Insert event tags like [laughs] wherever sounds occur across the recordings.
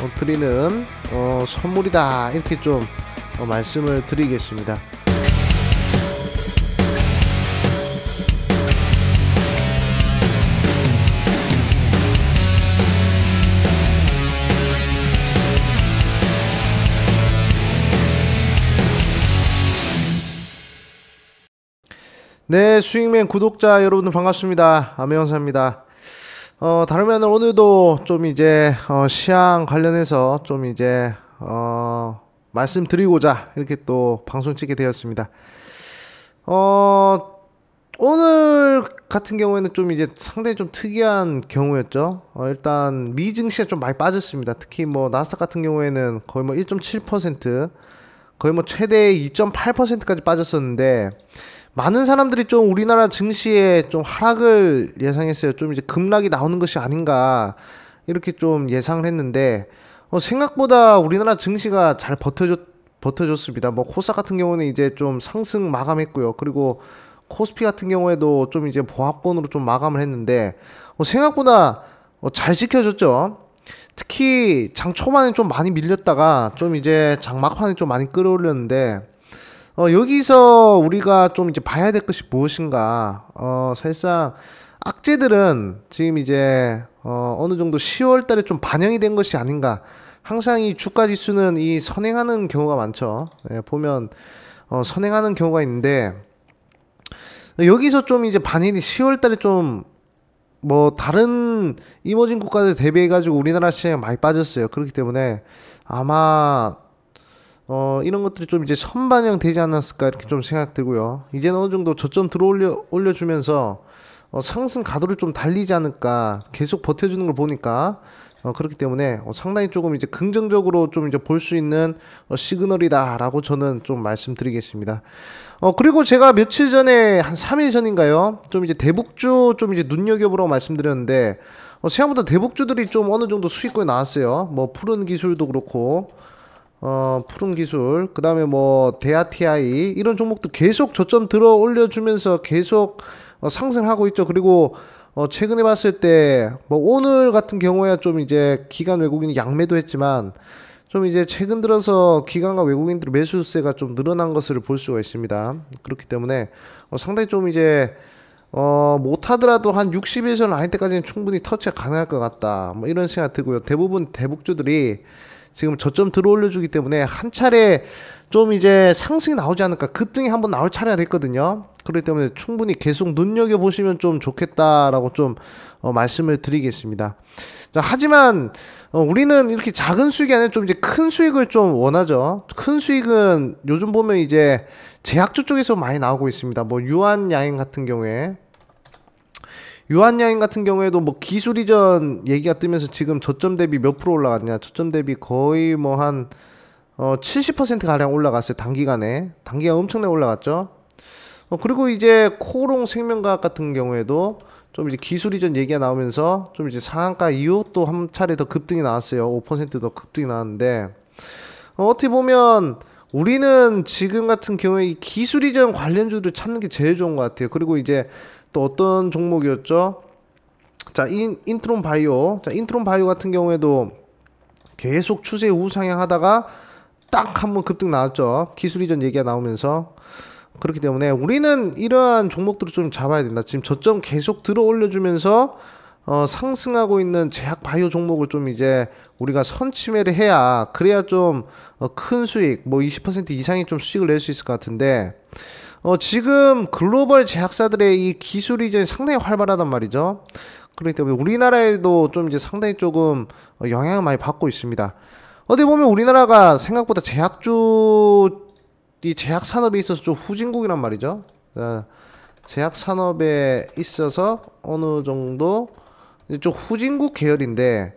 어, 드리는 어, 선물이다 이렇게 좀 어, 말씀을 드리겠습니다. 네, 수익맨 구독자 여러분들 반갑습니다. 아메영사입니다. 어, 다르면 오늘도 좀 이제, 어, 시향 관련해서 좀 이제, 어, 말씀드리고자 이렇게 또 방송 찍게 되었습니다. 어, 오늘 같은 경우에는 좀 이제 상당히 좀 특이한 경우였죠. 어, 일단 미증시가 좀 많이 빠졌습니다. 특히 뭐 나스닥 같은 경우에는 거의 뭐 1.7% 거의 뭐 최대 2.8%까지 빠졌었는데 많은 사람들이 좀 우리나라 증시에 좀 하락을 예상했어요. 좀 이제 급락이 나오는 것이 아닌가 이렇게 좀 예상을 했는데 어, 생각보다 우리나라 증시가 잘 버텨줬 버텨줬습니다. 뭐 코사 같은 경우는 이제 좀 상승 마감했고요. 그리고 코스피 같은 경우에도 좀 이제 보합권으로 좀 마감을 했는데 어, 생각보다 어, 잘 지켜줬죠. 특히 장 초반에 좀 많이 밀렸다가 좀 이제 장 막판에 좀 많이 끌어올렸는데 어, 여기서 우리가 좀 이제 봐야 될 것이 무엇인가. 어, 사실상 악재들은 지금 이제 어, 어느 정도 10월 달에 좀 반영이 된 것이 아닌가. 항상 이 주가 지수는 이 선행하는 경우가 많죠. 예, 보면 어, 선행하는 경우가 있는데 여기서 좀 이제 반영이 10월 달에 좀 뭐 다른 이머징 국가들 대비해 가지고 우리나라 시장이 많이 빠졌어요. 그렇기 때문에 아마 어, 이런 것들이 좀 이제 선반영 되지 않았을까 이렇게 좀 생각 들고요. 이제는 어느 정도 저점 들어 올려, 올려주면서 어, 상승 가도를 좀 달리지 않을까 계속 버텨주는 걸 보니까 어, 그렇기 때문에 어, 상당히 조금 이제 긍정적으로 좀 이제 볼 수 있는 어, 시그널이다라고 저는 좀 말씀드리겠습니다. 어, 그리고 제가 며칠 전에 한 3일 전인가요? 좀 이제 대북주 좀 이제 눈여겨보라고 말씀드렸는데 어, 생각보다 대북주들이 좀 어느 정도 수익권이 나왔어요. 뭐 푸른 기술도 그렇고 어, 푸른 기술, 그 다음에 뭐, 대하 TI, 이런 종목도 계속 저점 들어 올려주면서 계속 어, 상승하고 있죠. 그리고, 어, 최근에 봤을 때, 뭐, 오늘 같은 경우에야 좀 이제 기관 외국인이 양매도 했지만, 좀 이제 최근 들어서 기관과 외국인들의 매수세가 좀 늘어난 것을 볼 수가 있습니다. 그렇기 때문에, 어, 상당히 좀 이제, 어, 못하더라도 한 60일선 아닐 때까지는 충분히 터치가 가능할 것 같다. 뭐 이런 생각 들고요. 대부분 대북주들이 지금 저점 들어 올려주기 때문에 한 차례 좀 이제 상승이 나오지 않을까 급등이 한번 나올 차례가 됐거든요. 그렇기 때문에 충분히 계속 눈여겨 보시면 좀 좋겠다라고 좀 어, 말씀을 드리겠습니다. 자, 하지만 어, 우리는 이렇게 작은 수익이 아니라 좀 이제 큰 수익을 좀 원하죠. 큰 수익은 요즘 보면 이제 제약주 쪽에서 많이 나오고 있습니다. 뭐 유한 야행 같은 경우에 유한양인 같은 경우에도 뭐 기술 이전 얘기가 뜨면서 지금 저점 대비 몇 프로 올라갔냐? 저점 대비 거의 뭐 한 어, 70% 가량 올라갔어요. 단기간에. 단기간 엄청나게 올라갔죠. 어, 그리고 이제 코롱 생명과학 같은 경우에도 좀 이제 기술 이전 얘기가 나오면서 좀 이제 상한가 이후 또 한 차례 더 급등이 나왔어요. 5%더 급등이 나왔는데 어, 어떻게 보면 우리는 지금 같은 경우에 기술 이전 관련주를 찾는 게 제일 좋은 것 같아요. 그리고 이제 또 어떤 종목이었죠? 자, 인, 인트론 바이오. 자, 인트론 바이오 같은 경우에도 계속 추세 우상향 하다가 딱 한번 급등 나왔죠. 기술 이전 얘기가 나오면서. 그렇기 때문에 우리는 이러한 종목들을 좀 잡아야 된다. 지금 저점 계속 들어 올려주면서 어, 상승하고 있는 제약 바이오 종목을 좀 이제 우리가 선침해를 해야 그래야 좀큰 어, 수익 뭐 20% 이상의 좀 수익을 낼 수 있을 것 같은데 어, 지금 글로벌 제약사들의 이 기술 이전이 상당히 활발하단 말이죠. 그렇기 때문에 우리나라에도 좀 이제 상당히 조금 영향을 많이 받고 있습니다. 어디 보면 우리나라가 생각보다 제약주 이 제약 산업에 있어서 좀 후진국이란 말이죠. 어, 제약 산업에 있어서 어느 정도 좀 후진국 계열인데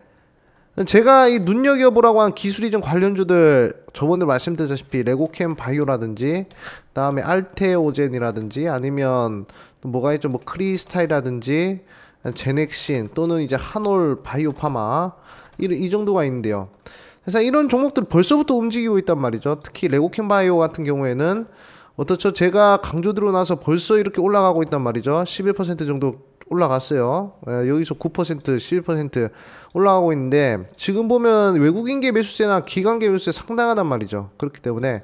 제가 이 눈여겨보라고 한 기술 이전 관련주들 저번에 말씀드렸다시피 레고캠 바이오라든지 그다음에 알테오젠이라든지 아니면 또 뭐가 있죠 뭐 크리스타이라든지 제넥신 또는 이제 한올 바이오파마 이, 이 정도가 있는데요. 그래서 이런 종목들 벌써부터 움직이고 있단 말이죠. 특히 레고캠 바이오 같은 경우에는 어떻죠? 제가 강조 들어 나서 벌써 이렇게 올라가고 있단 말이죠. 11% 정도 올라갔어요. 예, 여기서 9% 11% 올라가고 있는데 지금 보면 외국인계 매수세나 기관계 매수세 상당하단 말이죠. 그렇기 때문에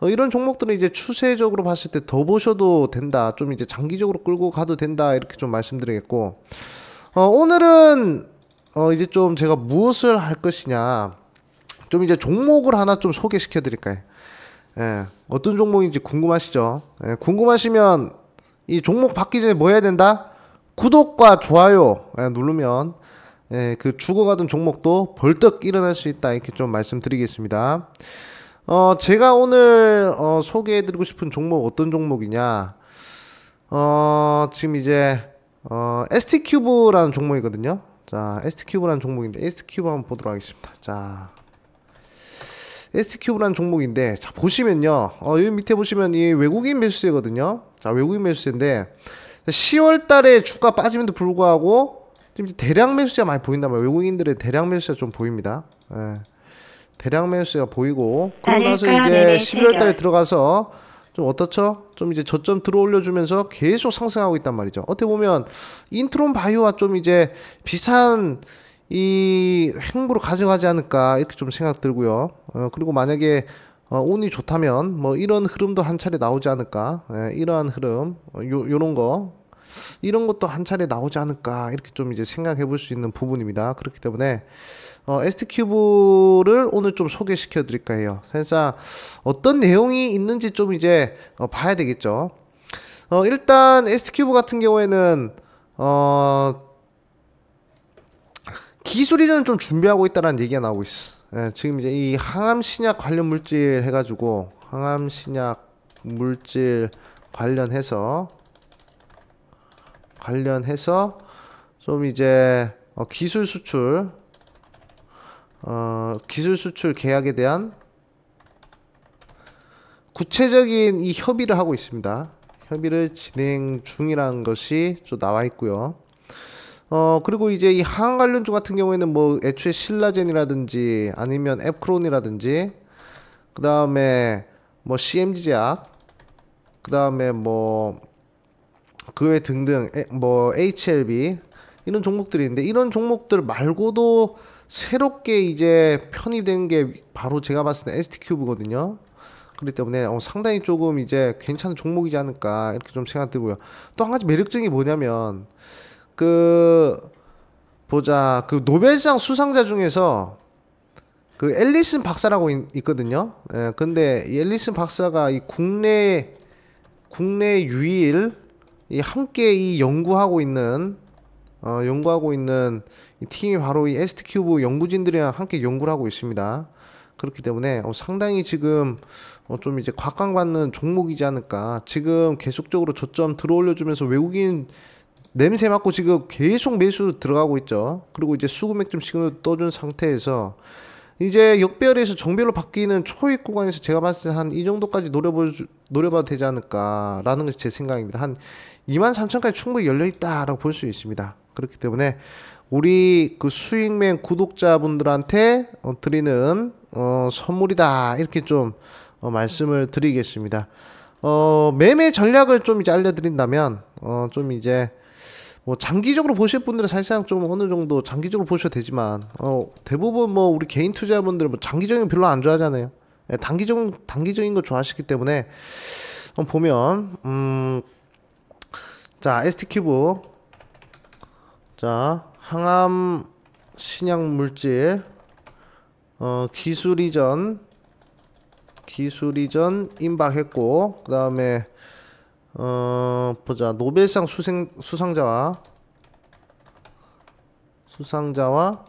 어, 이런 종목들은 이제 추세적으로 봤을 때 더 보셔도 된다. 좀 이제 장기적으로 끌고 가도 된다. 이렇게 좀 말씀드리겠고 어, 오늘은 어, 이제 좀 제가 무엇을 할 것이냐 좀 이제 종목을 하나 좀 소개시켜 드릴까요? 예, 어떤 종목인지 궁금하시죠? 예, 궁금하시면 이 종목 받기 전에 뭐 해야 된다? 구독과 좋아요 예, 누르면 예, 그 죽어가던 종목도 벌떡 일어날 수 있다 이렇게 좀 말씀드리겠습니다. 어, 제가 오늘 어, 소개해드리고 싶은 종목 어떤 종목이냐? 어, 지금 이제 어, ST 큐브라는 종목이거든요. 자, ST 큐브라는 종목인데 ST 큐브 한번 보도록 하겠습니다. 자, ST 큐브라는 종목인데 자 보시면요. 어, 여기 밑에 보시면 이 외국인 매수세거든요. 자, 외국인 매수세인데 10월 달에 주가 빠짐에도 불구하고 지금 대량 매수세가 많이 보인단 말이에요. 외국인들의 대량 매수세가 좀 보입니다. 예. 대량 매수세가 보이고 그러고 나서 이제 11월 달에 들어가서 좀 어떻죠? 좀 이제 저점 들어올려 주면서 계속 상승하고 있단 말이죠. 어떻게 보면 인트론 바이오와 좀 이제 비슷한 이 행보로 가져가지 않을까 이렇게 좀 생각 들고요. 어, 그리고 만약에 어, 운이 좋다면 뭐 이런 흐름도 한 차례 나오지 않을까? 예, 이러한 흐름, 어, 요 요런 거 이런 것도 한 차례 나오지 않을까 이렇게 좀 이제 생각해 볼 수 있는 부분입니다. 그렇기 때문에 어, ST큐브를 오늘 좀 소개시켜 드릴까 해요. 살짝 어떤 내용이 있는지 좀 이제 어, 봐야 되겠죠. 어, 일단 ST큐브 같은 경우에는 어, 기술 이전을 좀 준비하고 있다라는 얘기가 나오고 있어. 예, 지금 이제 이 항암 신약 관련 물질 해가지고 항암 신약 물질 관련해서 관련해서 좀 이제 어, 기술 수출 어, 기술 수출 계약에 대한 구체적인 이 협의를 하고 있습니다. 협의를 진행 중이라는 것이 좀 나와 있고요. 어, 그리고 이제 이 항 관련주 같은 경우에는 뭐 애초에 신라젠이라든지 아니면 앱크론이라든지 그 다음에 뭐 CMG 제약 그 다음에 뭐 그 외 등등 뭐 HLB 이런 종목들이 있는데 이런 종목들 말고도 새롭게 이제 편입된 게 바로 제가 봤을 때 ST큐브거든요. 그렇기 때문에 어, 상당히 조금 이제 괜찮은 종목이지 않을까 이렇게 좀 생각 들고요. 또 한 가지 매력적인 게 뭐냐면 그 보자 그 노벨상 수상자 중에서 그 앨리슨 박사라고 있, 거든요 예, 근데 이 앨리슨 박사가 이 국내 국내 유일 이 함께 이 연구하고 있는 어, 연구하고 있는 이 팀이 바로 이 에스트 큐브 연구진들이랑 함께 연구를 하고 있습니다. 그렇기 때문에 어, 상당히 지금 어, 좀 이제 곽강받는 종목이지 않을까. 지금 계속적으로 저점 들어올려주면서 외국인 냄새 맡고 지금 계속 매수 들어가고 있죠. 그리고 이제 수급맥 좀 시그널 떠준 상태에서 이제 역배열에서 정배로 바뀌는 초입 구간에서 제가 봤을 때 한 이 정도까지 노려보 노려봐도 되지 않을까라는 것이 제 생각입니다. 한 2만 3천까지 충분히 열려 있다라고 볼 수 있습니다. 그렇기 때문에 우리 그 수익맨 구독자분들한테 어, 드리는 어, 선물이다 이렇게 좀 어, 말씀을 드리겠습니다. 어, 매매 전략을 좀 이제 알려드린다면 어, 좀 이제 뭐 장기적으로 보실 분들은 사실상 좀 어느 정도 장기적으로 보셔도 되지만 어 대부분 뭐 우리 개인 투자분들은 뭐 장기적인 별로 안 좋아하잖아요. 예, 단기적인 단기적인 거 좋아하시기 때문에 보면 음 자 ST 큐브 자 항암 신약 물질 어 기술 이전 기술 이전 임박했고 그 다음에 어 보자. 노벨상 수생 수상자와 수상자와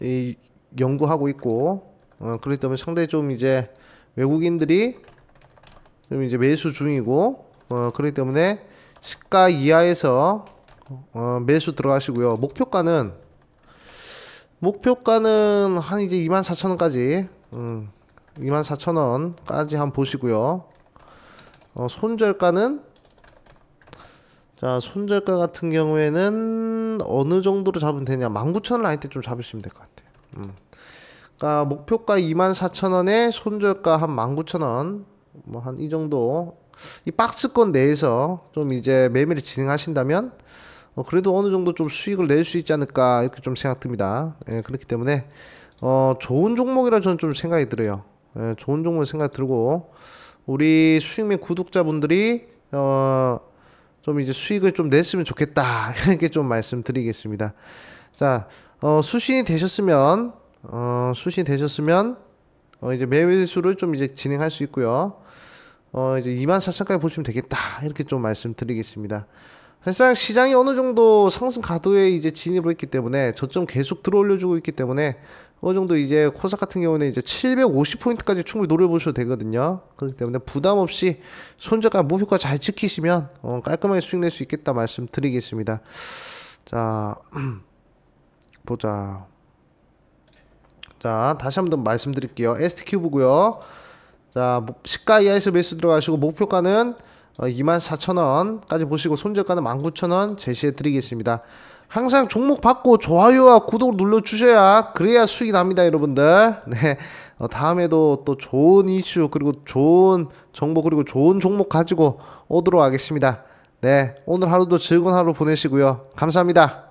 이 연구하고 있고 어 그렇기 때문에 상당히 좀 이제 외국인들이 좀 이제 매수 중이고 어 그렇기 때문에 시가 이하에서 어 매수 들어가시고요. 목표가는 목표가는 한 이제 24,000원까지 음 24,000원까지 한번 보시고요. 어 손절가는 자, 손절가 같은 경우에는 어느 정도로 잡으면 되냐? 19,000원 라인 때 좀 잡으시면 될 것 같아요. 음. 그러니까 목표가 24,000원에 손절가 한 19,000원 뭐 한 이 정도 이 박스권 내에서 좀 이제 매매를 진행하신다면 어, 그래도 어느 정도 좀 수익을 낼 수 있지 않을까 이렇게 좀 생각됩니다. 예, 그렇기 때문에 어, 좋은 종목이라 저는 좀 생각이 들어요. 예, 좋은 종목 생각 들고 우리 수익민 구독자분들이 어, 좀 이제 수익을 좀 냈으면 좋겠다 [laughs] 이렇게 좀 말씀드리겠습니다. 자, 어, 수신이 되셨으면 어, 수신이 되셨으면 어, 이제 매매수를 좀 이제 진행할 수 있고요. 어, 이제 2만 4천까지 보시면 되겠다 이렇게 좀 말씀드리겠습니다. 사실상 시장이 어느 정도 상승 가도에 이제 진입을 했기 때문에 저점 계속 들어올려주고 있기 때문에 어느 정도 이제 코삭 같은 경우는 이제 750포인트까지 충분히 노려보셔도 되거든요. 그렇기 때문에 부담 없이 손절가 목표가 잘 지키시면 어, 깔끔하게 수익 낼 수 있겠다 말씀드리겠습니다. 자, [clears throat] 보자. 자, 다시 한번 말씀드릴게요. ST큐브고요. 자, 뭐, 시가 이하에서 매수 들어가시고 목표가는 어, 24,000원까지 보시고 손절가는 19,000원 제시해 드리겠습니다. 항상 종목 받고 좋아요와 구독 눌러 주셔야 그래야 수익이 납니다, 여러분들. [laughs] 네. 어, 다음에도 또 좋은 이슈 그리고 좋은 정보 그리고 좋은 종목 가지고 오도록 하겠습니다. 네. 오늘 하루도 즐거운 하루 보내시고요. 감사합니다.